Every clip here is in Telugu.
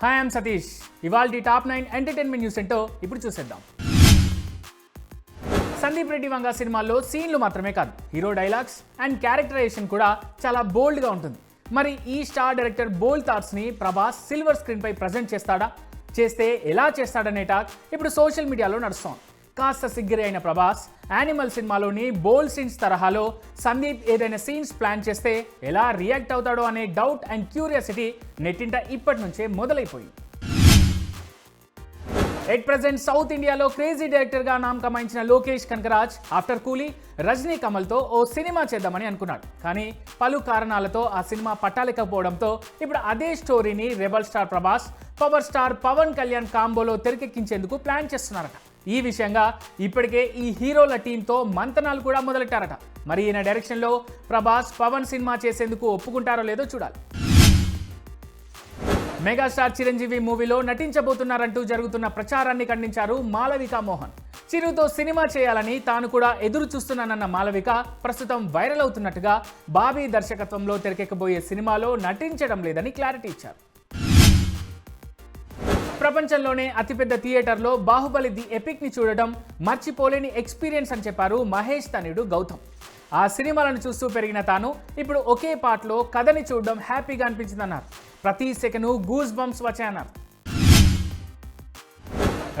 హాయ్ ఐమ్ సతీష్ ఇవాళ టాప్ నైన్ ఎంటర్టైన్మెంట్ న్యూస్ ఏంటో ఇప్పుడు చూసేద్దాం. సందీప్ రెడ్డి వంగ సినిమాల్లో సీన్లు మాత్రమే కాదు హీరో డైలాగ్స్ అండ్ క్యారెక్టరైజేషన్ కూడా చాలా బోల్డ్గా ఉంటుంది. మరి ఈ స్టార్ డైరెక్టర్ బోల్డ్ థాట్స్ని ప్రభాస్ సిల్వర్ స్క్రీన్పై ప్రజెంట్ చేస్తాడా? చేస్తే ఎలా చేస్తాడనే టాక్ ఇప్పుడు సోషల్ మీడియాలో నడుస్తోంది. కాస్త సిగ్గిరి అయిన ప్రభాస్ యానిమల్ సినిమాలోని బోల్డ్ సీన్స్ తరహాలో సందీప్ ఏదైనా సీన్స్ ప్లాన్ చేస్తే ఎలా రియాక్ట్ అవుతాడో అనే డౌట్ అండ్ క్యూరియాసిటీ నెట్టింట ఇప్పటి నుంచే మొదలైపోయింది. ఎట్ ప్రజెంట్ సౌత్ ఇండియాలో క్రేజీ డైరెక్టర్గా నామ్ కమాయించిన లోకేష్ కనకరాజ్ ఆఫ్టర్ కూలీ రజనీ కమల్తో ఓ సినిమా చేద్దామని అనుకున్నాడు. కానీ పలు కారణాలతో ఆ సినిమా పట్టాలేకపోవడంతో ఇప్పుడు అదే స్టోరీని rebel star Prabhas power star Pawan Kalyan కాంబోలో తెరకెక్కించేందుకు ప్లాన్ చేస్తున్నారట. ఈ విషయంగా ఇప్పటికే ఈ హీరోల టీంతో మంతనాలు కూడా మొదలెట్టారట. మరి ఈయన డైరెక్షన్లో ప్రభాస్ పవన్ సినిమా చేసేందుకు ఒప్పుకుంటారో లేదో చూడాలి. మెగాస్టార్ చిరంజీవి మూవీలో నటించబోతున్నారంటూ జరుగుతున్న ప్రచారాన్ని ఖండించారు మాలవిక మోహన్. చిరుతో సినిమా చేయాలని తాను కూడా ఎదురు చూస్తున్నానన్న మాలవిక ప్రస్తుతం వైరల్ అవుతున్నట్టుగా బాబీ దర్శకత్వంలో తెరకెక్కబోయే సినిమాలో నటించడం లేదని క్లారిటీ ఇచ్చారు. ప్రపంచంలోనే అతిపెద్ద థియేటర్లో బాహుబలి ది ఎపిక్ని చూడడం మర్చిపోలేని ఎక్స్పీరియన్స్ అని చెప్పారు మహేష్ తనుడు గౌతమ్. ఆ సినిమాలను చూస్తూ పెరిగిన తాను ఇప్పుడు ఒకే పాటలో కథని చూడడం హ్యాపీగా అనిపించిందన్నారు. ప్రతి సెకను గూస్ బంప్స్ వచ్చాయన్నారు.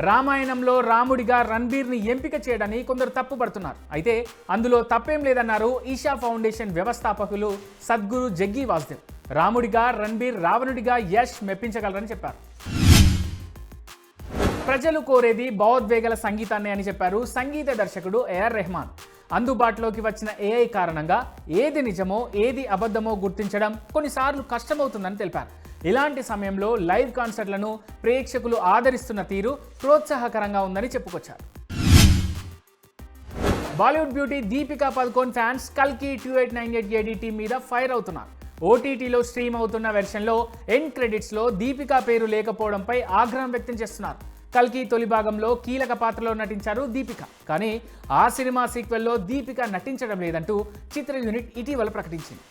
రామాయణంలో రాముడిగా రణబీర్ని ఎంపిక చేయడని కొందరు తప్పుపడుతున్నారు. అయితే అందులో తప్పేం లేదన్నారు ఈషా ఫౌండేషన్ వ్యవస్థాపకులు సద్గురు జగ్గి వాసుదేవ్. రాముడిగా రణబీర్ రావణుడిగా యష్ మెప్పించగలరని చెప్పారు. ప్రజలు కోరేది భావోద్వేగల సంగీతాన్ని అని చెప్పారు సంగీత దర్శకుడు ఏఆర్ రెహమాన్. అందుబాటులోకి వచ్చిన ఏఐ కారణంగా ఏది నిజమో ఏది అబద్ధమో గుర్తించడం కొన్నిసార్లు కష్టమవుతుందని తెలిపారు. ఇలాంటి సమయంలో లైవ్ కాన్సర్ట్లను ప్రేక్షకులు ఆదరిస్తున్న తీరు ప్రోత్సాహకరంగా ఉందని చెప్పుకొచ్చారు. Bollywood beauty Deepika Padukone fans కల్కి టూ ఎయిట్ నైన్ ఎయిట్ ఏడీటీ మీద ఫైర్ అవుతున్నారు. ఓటీటీలో స్ట్రీమ్ అవుతున్న వెర్షన్లో ఎండ్ క్రెడిట్స్లో దీపికా పేరు లేకపోవడంపై ఆగ్రహం వ్యక్తం చేస్తున్నారు. కల్కి తొలి భాగంలో కీలక పాత్రలో నటించారు దీపిక. కానీ ఆ సినిమా సీక్వెల్లో దీపిక నటించడం లేదంటూ చిత్ర యూనిట్ ఇటీవల ప్రకటించింది.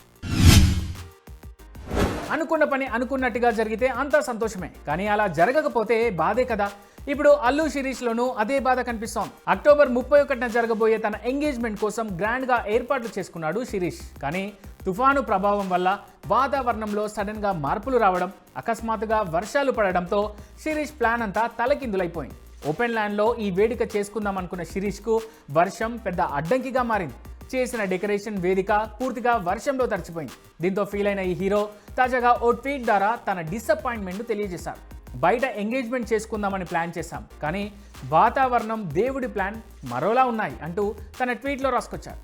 అనుకున్న పని అనుకున్నట్టుగా జరిగితే అంతా సంతోషమే. కానీ అలా జరగకపోతే బాధే కదా. ఇప్పుడు అల్లు శిరీష్లోనూ అదే బాధ కనిపిస్తోంది. అక్టోబర్ ముప్పై ఒకటిన జరగబోయే తన ఎంగేజ్మెంట్ కోసం గ్రాండ్గా ఏర్పాట్లు చేసుకున్నాడు శిరీష్. కానీ తుఫాను ప్రభావం వల్ల వాతావరణంలో సడన్గా మార్పులు రావడం అకస్మాత్తుగా వర్షాలు పడడంతో శిరీష్ ప్లాన్ అంతా తలకిందులైపోయింది. ఓపెన్ ల్యాండ్లో ఈ వేడుక చేసుకుందాం అనుకున్న శిరీష్కు వర్షం పెద్ద అడ్డంకిగా మారింది. చేసిన డెకరేషన్ వేదిక పూర్తిగా వర్షంలో తడిచిపోయింది. దీంతో ఫీల్ అయిన ఈ హీరో తాజాగా ఓ ట్వీట్ ద్వారా తన డిసప్పాయింట్మెంట్ను తెలియజేశారు. బయట ఎంగేజ్మెంట్ చేసుకుందామని ప్లాన్ చేశాం. కానీ వాతావరణం దేవుడి ప్లాన్ మరోలా ఉన్నాయి అంటూ తన ట్వీట్లో రాసుకొచ్చారు.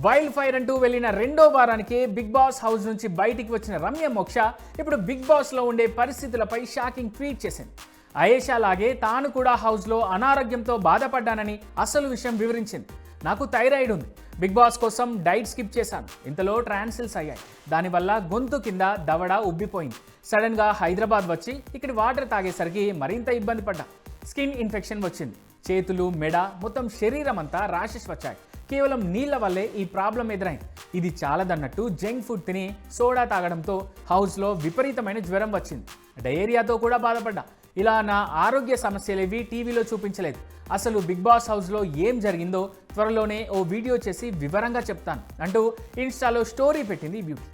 వైల్డ్ ఫైర్ అంటూ వెళ్ళిన రెండో వారానికి బిగ్ బాస్ హౌస్ నుంచి బయటికి వచ్చిన రమ్య మోక్ష ఇప్పుడు బిగ్ బాస్లో ఉండే పరిస్థితులపై షాకింగ్ ట్వీట్ చేసింది. అయేషా లాగే తాను కూడా హౌస్లో అనారోగ్యంతో బాధపడ్డానని అసలు విషయం వివరించింది. నాకు థైరాయిడ్ ఉంది. బిగ్ బాస్ కోసం డైట్ స్కిప్ చేశాను. ఇంతలో ట్రాన్సిల్స్ అయ్యాయి. దానివల్ల గొంతు కింద దవడ ఉబ్బిపోయింది. సడన్గా హైదరాబాద్ వచ్చి ఇక్కడ వాటర్ తాగేసరికి మరింత ఇబ్బంది పడ్డా. స్కిన్ ఇన్ఫెక్షన్ వచ్చింది. చేతులు మెడ మొత్తం శరీరం అంతా ర్యాషెస్ వచ్చాయి. కేవలం నీళ్ళ వల్లే ఈ ప్రాబ్లం ఎదురైంది. ఇది చాలదన్నట్టు జంక్ ఫుడ్ తిని సోడా తాగడంతో హౌస్లో విపరీతమైన జ్వరం వచ్చింది. డయేరియాతో కూడా బాధపడ్డా. ఇలా నా ఆరోగ్య సమస్యలేవి టీవీలో చూపించలేదు. అసలు బిగ్ బాస్ హౌస్లో ఏం జరిగిందో త్వరలోనే ఓ వీడియో చేసి వివరంగా చెప్తాను అంటూ ఇన్స్టాలో స్టోరీ పెట్టింది బ్యూటీ.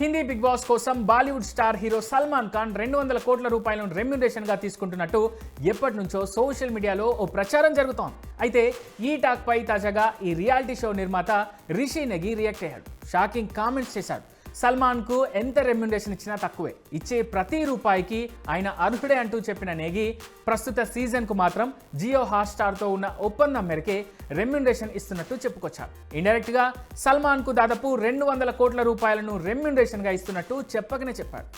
హిందీ బిగ్ బాస్ కోసం Bollywood star hero Salman Khan రెండు వందల కోట్ల రూపాయలను రెమ్యునరేషన్గా తీసుకుంటున్నట్టు ఎప్పటి నుంచో సోషల్ మీడియాలో ఓ ప్రచారం జరుగుతోంది. అయితే ఈ టాక్పై తాజాగా ఈ రియాలిటీ షో నిర్మాత రిషి నెగి రియాక్ట్ అయ్యాడు. షాకింగ్ కామెంట్స్ చేశాడు. సల్మాన్కు ఎంత రెమ్యునరేషన్ ఇచ్చినా తక్కువే. ఇచ్చే ప్రతి రూపాయికి ఆయన అర్హుడే అంటూ చెప్పిన నేగి ప్రస్తుత సీజన్కు మాత్రం జియో హాట్స్టార్తో ఉన్న ఒప్పందం మేరకే రెమ్యునరేషన్ ఇస్తున్నట్టు చెప్పుకొచ్చారు. ఇండైరెక్ట్గా సల్మాన్కు దాదాపు రెండు వందల కోట్ల రూపాయలను రెమ్యునరేషన్గా ఇస్తున్నట్టు చెప్పకనే చెప్పారు.